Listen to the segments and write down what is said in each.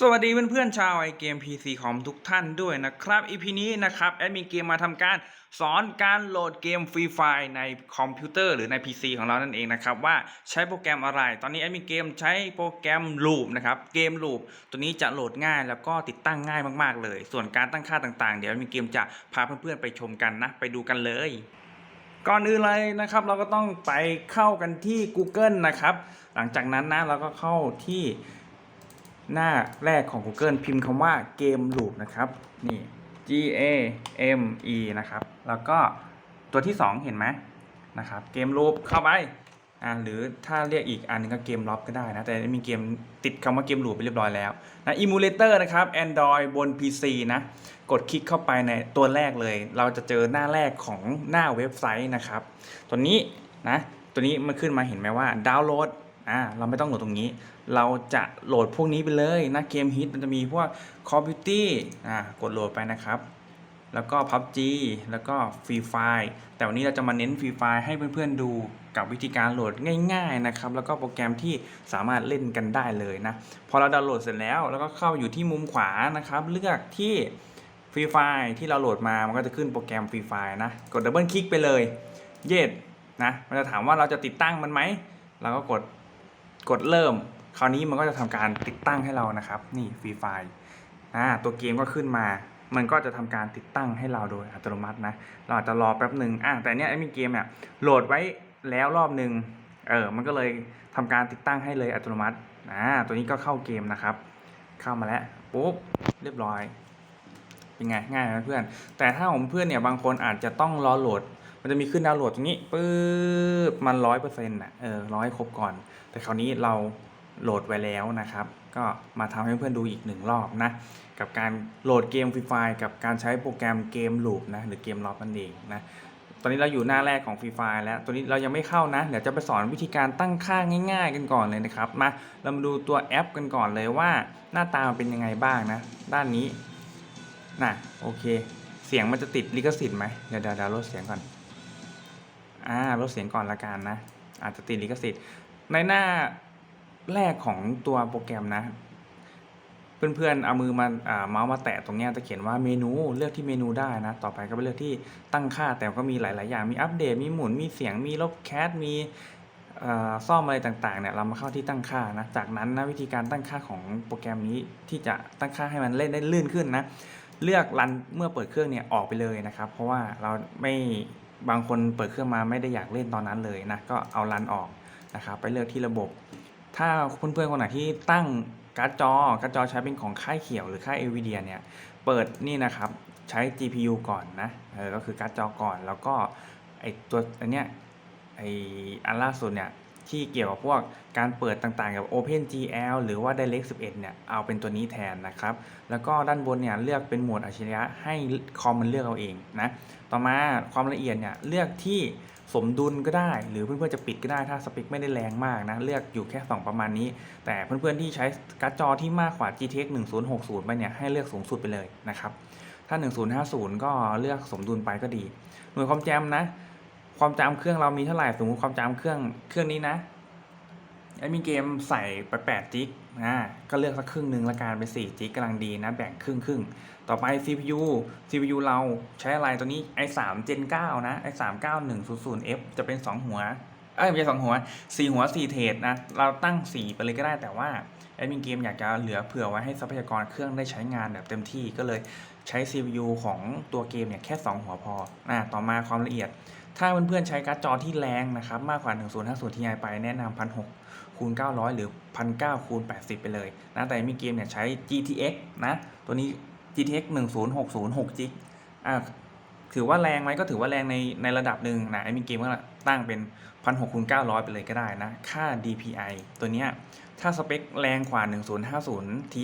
สวัสดีเพื่อนๆชาวไอเกม PC ของทุกท่านด้วยนะครับ EP นี้นะครับแอดมินเกมมาทำการสอนการโหลดเกมฟรีไฟล์ในคอมพิวเตอร์หรือใน PC ของเรานั่นเองนะครับว่าใช้โปรแกรมอะไร ตอนนี้แอดมินเกมใช้โปรแกรม Loop นะครับเกม Loop ตัวนี้จะโหลดง่ายแล้วก็ติดตั้งง่ายมากๆเลย ส่วนการตั้งค่าต่างๆ เดี๋ยวแอดมินเกมจะพาเพื่อนๆไปชมกันนะไปดูกันเลยก่อนอื่นเลยนะครับเราก็ต้องไปเข้ากันที่ Google นะครับหลังจากนั้นนะเราก็เข้าที่ หน้าแรกของ Google พิมพ์คำว่าเกม Loop นะครับ นี่ G A M E นะครับ แล้วก็ตัวที่ 2 เห็นไหมนะครับ เกม Loop เข้าไป อ่า หรือถ้าเรียกอีกอันนึงก็เกมล็อบก็ได้นะ แต่มีเกมติดคำว่าเกม Loop ไปเรียบร้อยแล้วนะ Emulator นะครับ Android บน PC นะ กดคลิกเข้าไปในตัวแรกเลย เราจะเจอหน้าแรกของหน้าเว็บไซต์นะครับ ตัวนี้นะ ตัวนี้มันขึ้นมาเห็นไหมว่าดาวน์โหลด อ่าเราไม่ต้องโหลดตรงนี้ เราจะโหลดพวกนี้ไปเลยนะเกมฮิตมันจะมีพวก Call of Duty อ่ากดโหลดไปนะครับ แล้วก็ PUBG แล้วก็ Free Fire แต่วันนี้เราจะมาเน้น Free Fire ให้เพื่อนๆดูกับวิธีการโหลดง่ายๆนะครับ แล้วก็โปรแกรมที่สามารถเล่นกันได้เลยนะ พอเราดาวน์โหลดเสร็จแล้ว แล้วก็เข้าอยู่ที่มุมขวานะครับ เลือกที่ฟรีไฟที่เราโหลดมา มันก็จะขึ้นโปรแกรมฟรีไฟนะ กดดับเบิลคลิกไปเลย เย็ดนะ มันจะถามว่าเราจะติดตั้งมันไหม เราก็กด กดเริ่ม คราวนี้มันก็จะทำการติดตั้งให้เรานะครับ นี่ฟรีไฟอ่าตัวเกมก็ขึ้นมา มันก็จะทำการติดตั้งให้เราโดยอัตโนมัตินะ เราอาจจะรอแป๊บหนึ่งอ่าแต่เนี้ยไอ้มีเกมเนี่ยโหลดไว้แล้วรอบหนึ่งเออมันก็เลยทำการติดตั้งให้เลยอัตโนมัติอ่าตัวนี้ก็เข้าเกมนะครับ เข้ามาแล้วปุ๊บเรียบร้อย เป็นไงง่ายไหมเพื่อน แต่ถ้าของเพื่อนเนี่ยบางคนอาจจะต้องรอโหลด มันจะมีขึ้นดาวน์โหลดตรงนี้ปึ๊บมันร้อยเปอร์เซ็นต์อะเออร้อยครบก่อน แต่คราวนี้เราโหลดไว้แล้วนะครับ ก็มาทำให้เพื่อนดูอีกหนึ่งรอบนะ กับการโหลดเกมฟรีไฟกับการใช้โปรแกรมเกมลูปนะหรือเกมล็อบนั่นเองนะตอนนี้เราอยู่หน้าแรกของฟรีไฟแล้ว ตัวนี้เรายังไม่เข้านะ เดี๋ยวจะไปสอนวิธีการตั้งค่าง่าย ๆ กันก่อนเลยนะครับ มาเรามาดูตัวแอปกันก่อนเลยว่าหน้าตามันเป็นยังไงบ้างนะ ด้านนี้น่ะโอเค เสียงมันจะติดลิขสิทธิ์ไหมเดี๋ยวเดี๋ยวเดี๋ยวลดเสียงก่อน อ่าลดเสียงก่อนละกันนะ อาจจะติดลิขสิทธิ์ ในหน้าแรกของตัวโปรแกรมนะ เพื่อนๆเอามือมาเมาส์มาแตะตรงนี้จะเขียนว่าเมนูเลือกที่เมนูได้นะ ต่อไปก็ไปเลือกที่ตั้งค่าแต่ก็มีหลาย ๆ อย่างมีอัปเดตมีหมุนมีเสียงมีลบแคสมีซ่อมอะไรต่างๆเนี่ยเรามาเข้าที่ตั้งค่านะ จากนั้นนะวิธีการตั้งค่าของโปรแกรมนี้ที่จะตั้งค่าให้มันเล่นได้ลื่นขึ้นนะ เลือกรันเมื่อเปิดเครื่องเนี่ยออกไปเลยนะครับ เพราะว่าเราไม่ บางคนเปิดเครื่องมาไม่ได้อยากเล่นตอนนั้นเลยนะก็เอารันออกนะครับไปเลือกที่ระบบ ถ้าเพื่อนๆคนไหนที่ตั้งการ์ดจอการ์ดจอใช้เป็นของค่ายเขียวหรือค่ายเอวีเดียเนี่ยเปิดนี่นะครับใช้ GPU ก่อนนะเออก็คือการ์ดจอก่อน แล้วก็ไอตัวอันเนี้ยไออันล่าสุดเนี่ย ที่เกี่ยวกับพวกการเปิดต่างๆ กับ OpenGL หรือว่า Direct 11 เนี่ย เอาเป็นตัวนี้แทนนะครับ แล้วก็ด้านบนเนี่ยเลือกเป็นโหมดอัจฉริยะให้คอมมันเลือกเอาเองนะ ต่อมาความละเอียดเนี่ยเลือกที่สมดุลก็ได้ หรือเพื่อนๆจะปิดก็ได้ถ้าสเปคไม่ได้แรงมากนะ เลือกอยู่แค่ 2 ประมาณนี้ แต่เพื่อนๆที่ใช้การ์ดจอที่มากกว่า GTX 1060 ไปเนี่ยให้เลือกสูงสุดไปเลยนะครับ ถ้า 1050 ก็เลือกสมดุลไปก็ดี หน่วยความจำนะ ความจำเครื่องเรามีเท่าไหร่ สมมติความจำเครื่องเครื่องนี้นะแอดมินเกมใส่ไป8จิกนะก็เลือกสักครึ่งหนึ่งละกันเป็น4จิกกำลังดีนะ แบ่งครึ่งครึ่งต่อไป CPU CPU เราใช้อะไรตัวนี้ i3 Gen 9นะ i3 9100F จะเป็น 2 หัว เอ้ยไม่ใช่สองหัว 4 หัว 4 เทรดนะ เราตั้ง 4 ไปเลยก็ได้แต่ว่าแอดมินเกมอยากจะเหลือเผื่อไว้ให้ทรัพยากรเครื่องได้ใช้งานแบบเต็มที่ก็เลยใช้ CPU ของตัวเกมเนี่ยแค่ 2 หัวพออะต่อมาความละเอียด ถ้าเพื่อนๆใช้การ์ดจอที่แรงนะครับมากกว่า 1050 Ti ไปแนะนำ1,600คูณ900 หรือ 1,900คูณ80 ไปเลยนะแต่มีเกมเนี่ยใช้ GTX นะตัวนี้ GTX 1060 6 g อ่าถือว่าแรงไหมก็ถือว่าแรงในในระดับหนึ่งนะไอ้มีเกมก็ตั้งเป็น 1,600คูณ900 ไปเลยก็ได้นะ ค่า DPI ตัวเนี้ยถ้าสเปคแรงกว่า 1050 Ti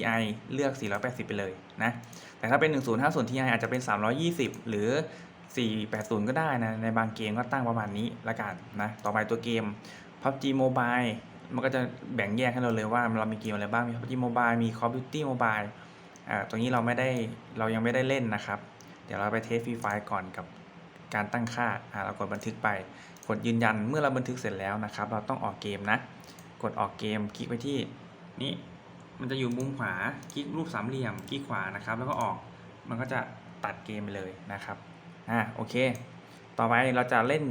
เลือก 480 ไปเลยนะแต่ถ้าเป็น 1050 Ti อาจจะเป็น 320 หรือ 480 ก็ได้นะ ในบางเกมก็ตั้งประมาณนี้ละกันนะ ต่อไปตัวเกม PUBG Mobile มันก็จะแบ่งแยกให้เราเลยว่าเรามีเกมอะไรบ้าง มี PUBG Mobile มี Call of Duty Mobile อ่า ตัวนี้เราไม่ได้ เรายังไม่ได้เล่นนะครับ เดี๋ยวเราไปเทสฟรีไฟล์ก่อนกับการตั้งค่า อ่า เรากดบันทึกไป กดยืนยัน เมื่อเราบันทึกเสร็จแล้วนะครับ เราต้องออกเกมนะ กดออกเกม คลิกไปที่นี่ มันจะอยู่มุมขวา คลิกรูปสามเหลี่ยม คลิกขวานะครับ แล้วก็ออก มันก็จะตัดเกมไปเลยนะครับ อ่าโอเค ต่อไปเราจะเล่น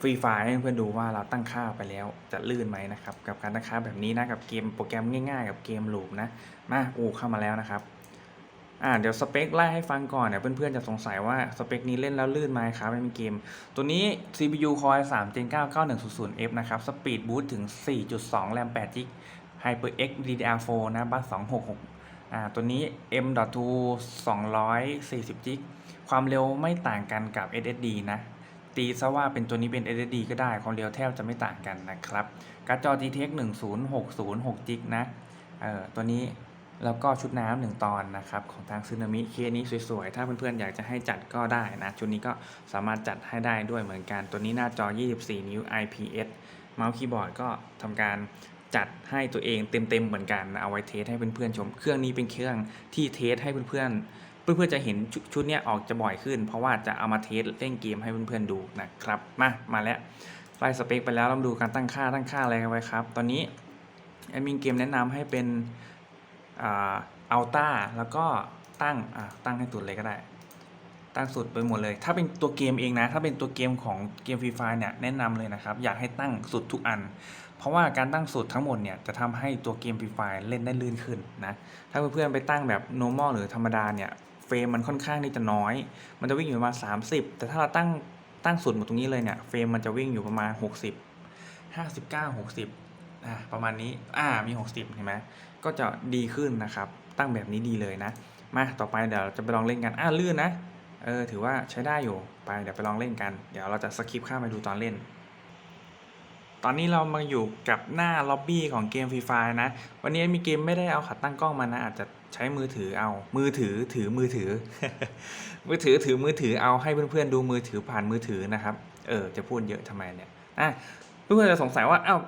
ฟรีไฟให้เพื่อนดูว่าเราตั้งค่าไปแล้วจะลื่นไหมนะครับ กับการตั้งค่าแบบนี้นะกับเกมโปรแกรมง่ายๆ กับเกมลูปนะมาอูเข้ามาแล้วนะครับอ่าเดี๋ยวสเปคไล่ให้ฟังก่อนเดี๋ยวเพื่อนๆจะสงสัยว่าสเปคนี้เล่นแล้วลื่นไหมครับไม่มีเกม ตัวนี้ CPU Core i3 Gen 9 9100F นะครับ Speed Boost ถึง 4.2 RAM 8 GB HyperX DDR4 นะบัส266อ่าตัวนี้ M.2 240 GB ความเร็วไม่ต่างกันกับ SSD นะตีซะว่าเป็นตัวนี้เป็น SSD ก็ได้ความเร็วแทบจะไม่ต่างกันนะครับการ์ดจอ GTX 10606 GB นะเอ่อตัวนี้แล้วก็ชุดน้ำหนึ่งตอนนะครับของทางซึนามิเคสนี้สวยๆ ถ้าเพื่อนๆ อยากจะให้จัดก็ได้นะ ชุดนี้ก็สามารถจัดให้ได้ด้วยเหมือนกัน ตัวนี้หน้าจอ 24 นิ้ว IPS เมาส์คีย์บอร์ดก็ทำการจัดให้ตัวเองเต็มๆ เหมือนกันนะเอาไว้เทสให้เพื่อนๆชม เครื่องนี้เป็นเครื่องที่เทสให้เพื่อนๆ เพื่อนๆจะเห็นชุดชุดนี้ออกจะบ่อยขึ้น เพราะว่าจะเอามาเทสเล่นเกมให้เพื่อนๆดูนะครับมามาแล้วไล่สเปคไปแล้วเราดูการตั้งค่าตั้งค่าอะไรกันไว้ครับ ตอนนี้แอดมินเกมแนะนำให้เป็นอัลต้าแล้วก็ตั้งตั้งให้สุดเลยก็ได้ ตั้งสุดไปหมดเลย ถ้าเป็นตัวเกมเองนะ ถ้าเป็นตัวเกมของเกมฟรีไฟเนี่ยแนะนำเลยนะครับ อยากให้ตั้งสุดทุกอัน เพราะว่าการตั้งสุดทั้งหมดเนี่ยจะทำให้ตัวเกมฟรีไฟเล่นได้ลื่นขึ้นนะ ถ้าเพื่อนๆไปตั้งแบบ normal หรือธรรมดาเนี่ย เฟรมมันค่อนข้างที่จะน้อย มันจะวิ่งอยู่ประมาณ 30 แต่ถ้าเราตั้งตั้งสุดหมดตรงนี้เลยเนี่ยเฟรมมันจะวิ่งอยู่ประมาณ 60 59 60อะประมาณนี้อ่ามี 60เห็นไหมก็จะดีขึ้นนะครับ ตั้งแบบนี้ดีเลยนะมาต่อไปเดี๋ยวเราจะไปลองเล่นกันอ่าลื่นนะเออถือว่าใช้ได้อยู่ไปเดี๋ยวไปลองเล่นกัน เดี๋ยวเราจะสคิปข้ามไปดูตอนเล่น ตอนนี้เรามาอยู่กับหน้าล็อบบี้ของเกมฟรีไฟนะ วันนี้มีเกมไม่ได้เอาขาตั้งกล้องมานะ อาจจะ ใช้มือถือเอา มือถือถือมือถือ มือถือถือมือถือเอาให้เพื่อนๆดูมือถือผ่านมือถือนะครับ เออ จะพูดเยอะทำไมเนี่ยอะเพื่อนๆจะสงสัยว่าเอ้า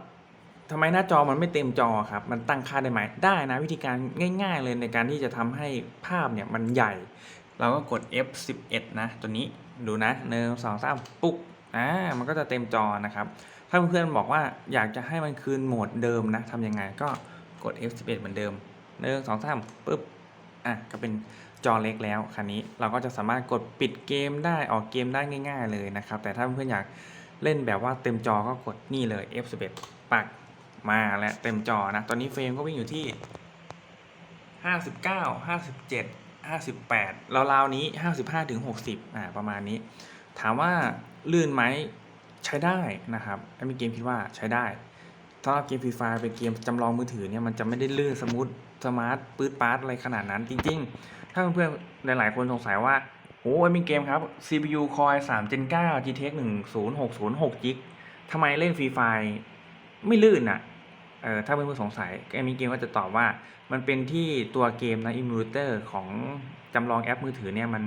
ทำไมหน้าจอมันไม่เต็มจอครับ มันตั้งค่าได้ไหม ได้นะวิธีการง่าย ๆ เลยในการที่จะทำให้ภาพเนี่ยมันใหญ่ เราก็กด F11 นะ ตัวนี้ดูนะหนึ่งสองสามปุ๊กอ่ามันก็จะเต็มจอนะครับ ถ้าเพื่อนๆบอกว่าอยากจะให้มันคืนโหมดเดิมนะทำยังไงก็กด F11 เหมือนเดิม หนึ่งสองสามปุ๊บอะก็เป็นจอเล็กแล้วคันนี้เราก็จะสามารถกดปิดเกมได้ออกเกมได้ง่าย ๆ เลยนะครับ แต่ถ้าเพื่อนอยากเล่นแบบว่าเต็มจอก็กดนี่เลย F11 ปักมาแล้วเต็มจอนะ ตอนนี้เฟรมก็วิ่งอยู่ที่ 59 57 58ราวๆนี้ 55ถึง60อ่าประมาณนี้ ถามว่าลื่นไหมใช้ได้นะครับไอ้มีเกมคิดว่าใช้ได้สำหรับเกมฟรีไฟเป็นเกมจำลองมือถือเนี่ยมันจะไม่ได้ลื่นสมูท สมาร์ทปื๊ดปาร์ตอะไรขนาดนั้นจริง ๆ ถ้าเพื่อนๆ หลายๆ คนสงสัยว่าโอ้ไอ้มีเกมครับ CPU Core i3 Gen 9 GTX 10606 g ทำไมเล่นฟรีไฟไม่ลื่นอะเออถ้าเพื่อนๆสงสัยไอ้มีเกมก็จะตอบว่า มันเป็นที่ตัวเกมนะอิมูเลเตอร์ของจำลองแอปมือถือเนี่ยมัน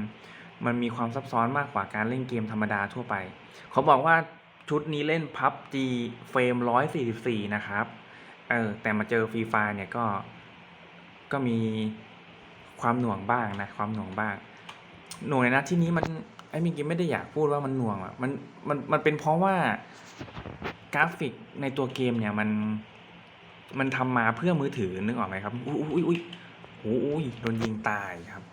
มันมีความซับซ้อนมากกว่าการเล่นเกมธรรมดาทั่วไป เขาบอกว่าชุดนี้เล่น PUBG เฟรม144 นะครับ เออแต่มาเจอฟรีไฟเนี่ยก็ ก็มีความหน่วงบ้างนะ ความหน่วงบ้าง หน่วยนะที่นี้มันไอ้มีเกมไม่ได้อยากพูดว่ามันหน่วงอะมันมันมันเป็นเพราะว่ากราฟิกในตัวเกมเนี่ยมันมันทำมาเพื่อมือถือนึกออกไหมครับอุ้ยอุ้ยอุ้ยโอ้ยโดนยิงตายครับ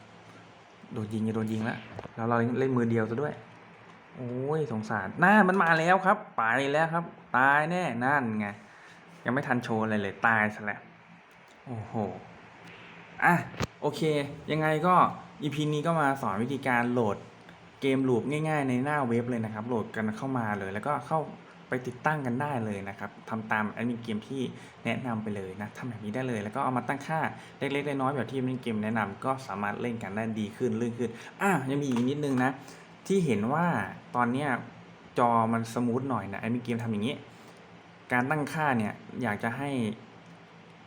โดนยิงจะโดนยิงแล้วแล้วเราเล่นมือเดียวซะด้วย โอ้ยสงสารน่ามันมาแล้วครับไปแล้วครับ ตายแน่นั่นไงยังไม่ทันโชว์อะไรเลยตายซะแล้วโอ้โห อะโอเค ยังไงก็ EP นี้ก็มาสอนวิธีการโหลดเกมลูปง่ายๆ ในหน้าเว็บเลยนะครับ โหลดกันเข้ามาเลย แล้วก็เข้าไปติดตั้งกันได้เลยนะครับทำตามแอดมินเกมที่แนะนำไปเลยนะทำแบบนี้ได้เลย แล้วก็เอามาตั้งค่าเล็กๆน้อยๆแบบที่แอดมินเกมแนะนำก็สามารถเล่นกันได้ดีขึ้นลื่นขึ้นอะยังมีอีกนิดนึงนะ ที่เห็นว่าตอนเนี้ยจอมันสมูทหน่อยนะไอ้มีเกมทำอย่างนี้ การตั้งค่าเนี่ยอยากจะให้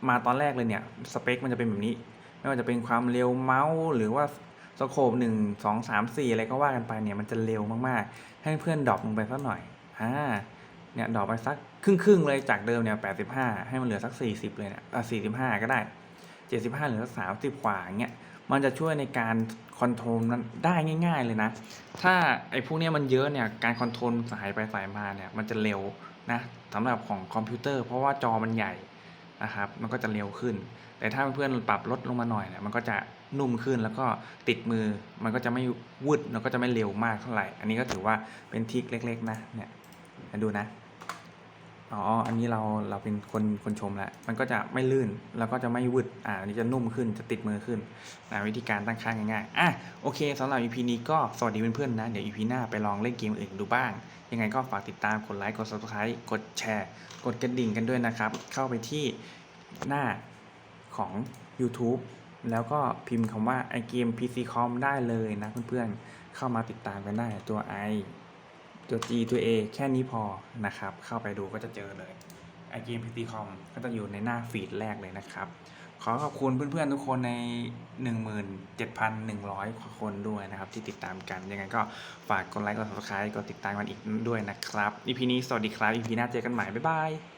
มาตอนแรกเลยเนี่ยสเปคมันจะเป็นแบบนี้ ไม่ว่าจะเป็นความเร็วเมาส์หรือว่าสโคปหนึ่งสองสามสี่อะไรก็ว่ากันไปเนี่ยมันจะเร็วมากๆ ให้เพื่อนดรอปลงไปสักหน่อยอ่าเนี่ยดรอปไปสักครึ่งครึ่งๆเลยจากเดิมเนี่ยแปดสิบห้าให้มันเหลือสักสี่สิบเลยเนี่ยอะสี่สิบห้าก็ได้เจ็ดสิบห้าหรือสักสามสิบกว่างเงี้ยมันจะช่วยในการคอนโทรลนั้นได้ง่าย ๆเลยนะ ถ้าไอ้พวกเนี้ยมันเยอะเนี่ยการคอนโทรลสายไปสายมาเนี่ยมันจะเร็วนะสำหรับของคอมพิวเตอร์เพราะว่าจอมันใหญ่ นะครับ มันก็จะเร็วขึ้น แต่ถ้าเพื่อนปรับลดลงมาหน่อยเนี่ยมันก็จะนุ่มขึ้นแล้วก็ติดมือ มันก็จะไม่วุดแล้วก็จะไม่เร็วมากเท่าไหร่ อันนี้ก็ถือว่าเป็นทริคเล็ก ๆ นะเนี่ยมาดูนะ อ๋อ อันนี้เราเราเป็นคนคนชมแล้วมันก็จะไม่ลื่น แล้วก็จะไม่วืด อ่าอันนี้จะนุ่มขึ้น จะติดมือขึ้นนะวิธีการตั้งค่าง่ายๆ อะ โอเคสำหรับ EP นี้ก็สวัสดีเพื่อนๆนะ เดี๋ยว EP หน้าไปลองเล่นเกมอื่นดูบ้าง ยังไงก็ฝากติดตาม กดไลค์ กด subscribe กดแชร์ กดกระดิ่งกันด้วยนะครับ เข้าไปที่หน้าของ YouTube แล้วก็พิมพ์คำว่า i game PC com ได้เลยนะเพื่อนๆ เข้ามาติดตามกันได้ตัว i ตัว G ตัว A แค่นี้พอนะครับ เข้าไปดูก็จะเจอเลยไอเกมพีทีคอมก็จะอยู่ในหน้าฟีดแรกเลยนะครับ ขอขอบคุณเพื่อนๆทุกคนใน 17,100กว่าคนด้วยนะครับ ที่ติดตามกัน ยังไงก็ฝากกดไลค์กด subscribe กดติดตามกันอีกด้วยนะครับ EP นี้สวัสดีครับ EP หน้าเจอกันใหม่ บ๊ายบาย